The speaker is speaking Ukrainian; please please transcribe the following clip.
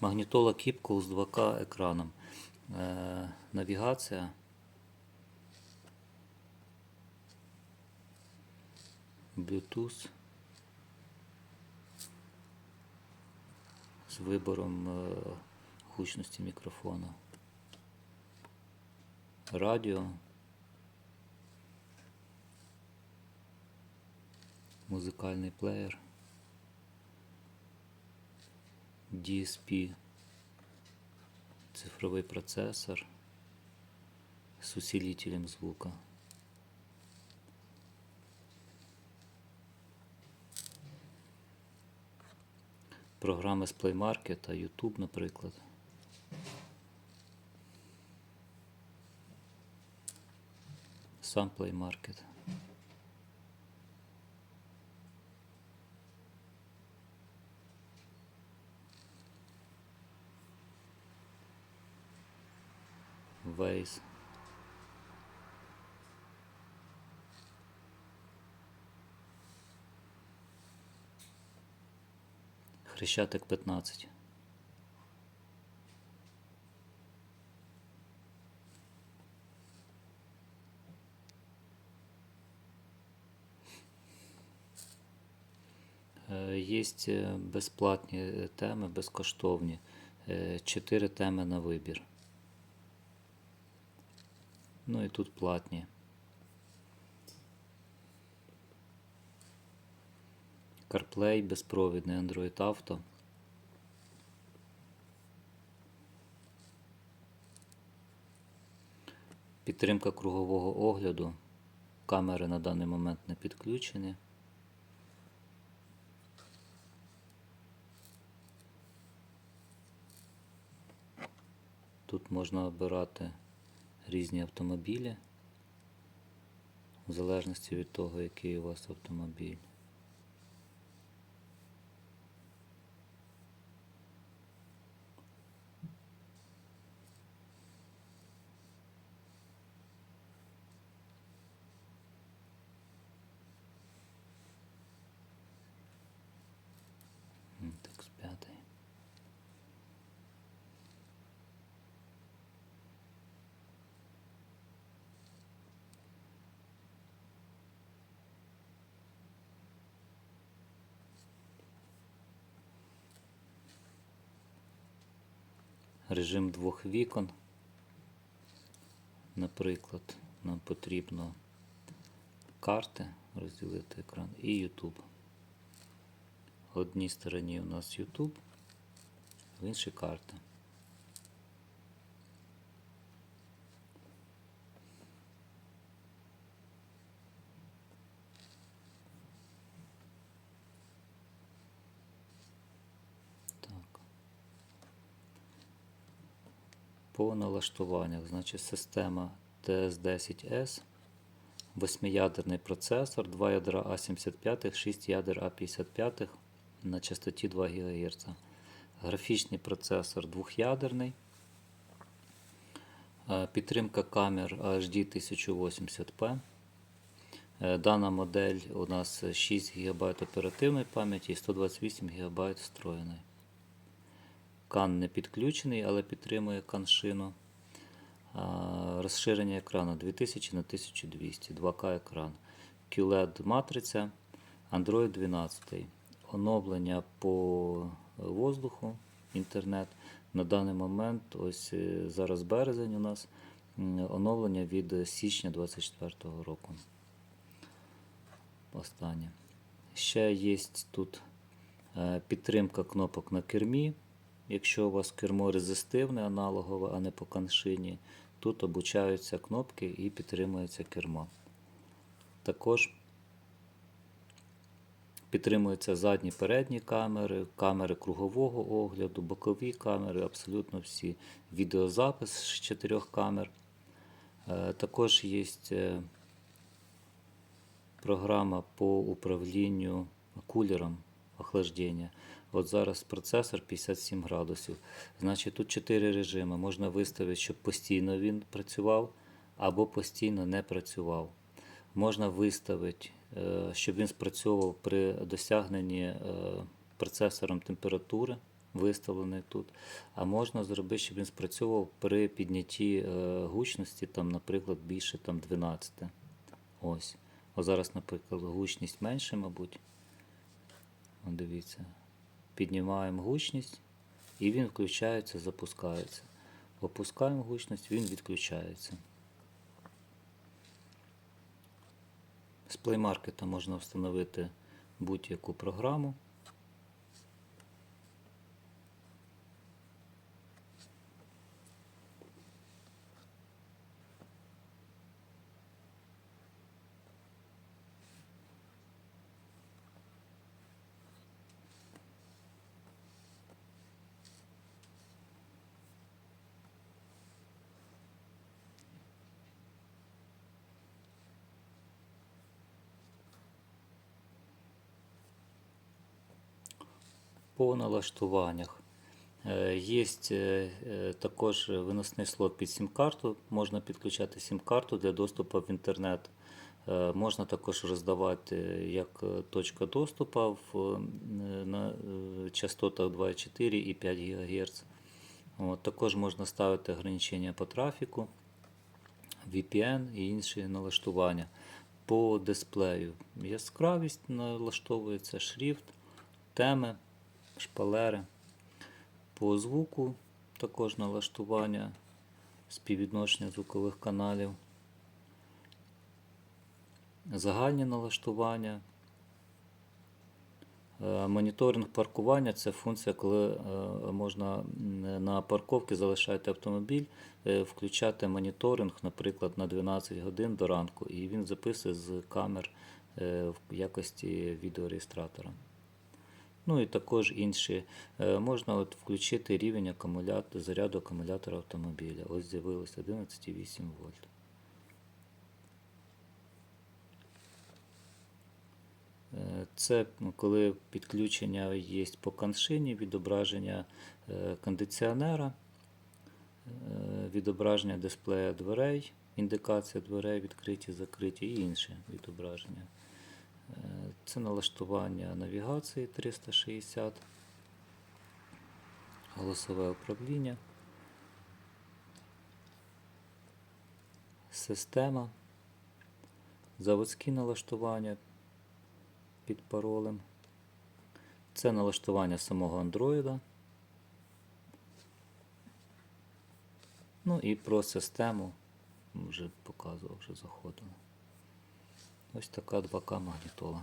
Магнітола Keepcool з 2К екраном. Е, навігація. Bluetooth. З вибором е, гучності мікрофона. Радіо. Музикальний плеєр. DSP. Цифровий процесор з усилителем звука. Програми з Play Market, YouTube, наприклад. Сам Play Market. Waze. Хрещатик 15. Є безплатні теми, безкоштовні. Е, Чотири теми на вибір. Ну і тут платні. CarPlay, безпровідний Android Auto. Підтримка кругового огляду. Камери на даний момент не підключені. Тут можна обирати різні автомобілі, в залежності від того, який у вас автомобіль. Режим двох вікон. Наприклад, нам потрібно карти розділити екран і YouTube. В одній стороні у нас YouTube, в іншій карта. По налаштуваннях, значить, система TS10S, восьмиядерний процесор, 2 ядра А75, 6 ядер А55 на частоті 2 ГГц. Графічний процесор двох'ядерний. Е, Підтримка камер HD 1080p. Е, Дана модель у нас 6 ГБ оперативної пам'яті і 128 ГБ встроєної. Кан не підключений, але підтримує каншину. Розширення екрану 2000 на 1200, 2К екран. QLED матриця, Android 12. Оновлення по воздуху, інтернет. На даний момент, ось е, зараз березень у нас, оновлення від січня 24 року. Останнє. Ще є тут е, підтримка кнопок на кермі. Якщо у вас кермо резистивне, аналогове, а не по каншині, тут обучаються кнопки і підтримується кермо. Також підтримуються задні передні камери, камери кругового огляду, бокові камери, абсолютно всі. Відеозапис з чотирьох камер. Е, Також є е, програма по управлінню кулером охлаждення. От зараз процесор 57 градусів. Значить, тут 4 режими. Можна виставити, щоб постійно він працював або постійно не працював. Можна виставити, щоб він спрацьовував при досягненні е, процесором температури виставлений тут. А можна зробити, щоб він спрацьовував при піднятті е, гучності, там, наприклад, більше там, 12. Ось. О, зараз, наприклад, гучність менше, мабуть. О, дивіться. Піднімаємо гучність і він включається, запускається. Опускаємо гучність, він відключається. З Market можна встановити будь-яку програму. По налаштуваннях. Є також виносний слот під сім-карту. Можна підключати сім-карту для доступу в інтернет. Е, Можна також роздавати як е, точка доступу в, е, на е, частотах 2,4 і 5 ГГц. Також можна ставити ограничення по трафіку, VPN і інші налаштування. По дисплею яскравість налаштовується, шрифт, теми, шпалери. По звуку також налаштування, співвідношення звукових каналів. Загальні налаштування. Е, Моніторинг паркування це функція, коли е, можна на парковці залишати автомобіль, е, включати моніторинг, наприклад, на 12 годин до ранку, і він записує з камер в якості відеореєстратора. Ну і також інші. Е, Можна от включити рівень акумулятора, заряду акумулятора автомобіля. Ось з'явилось 11,8 вольт. Е, Це коли підключення є по коншині, відображення е, кондиціонера, відображення дисплея дверей, індикація дверей відкриті, закриті і інші відображення. Це налаштування навігації 360, голосове управління, система, заводські налаштування під паролем. Це налаштування самого Android. Ну і про систему вже показував, вже заходило. Ось така 2К магнітола.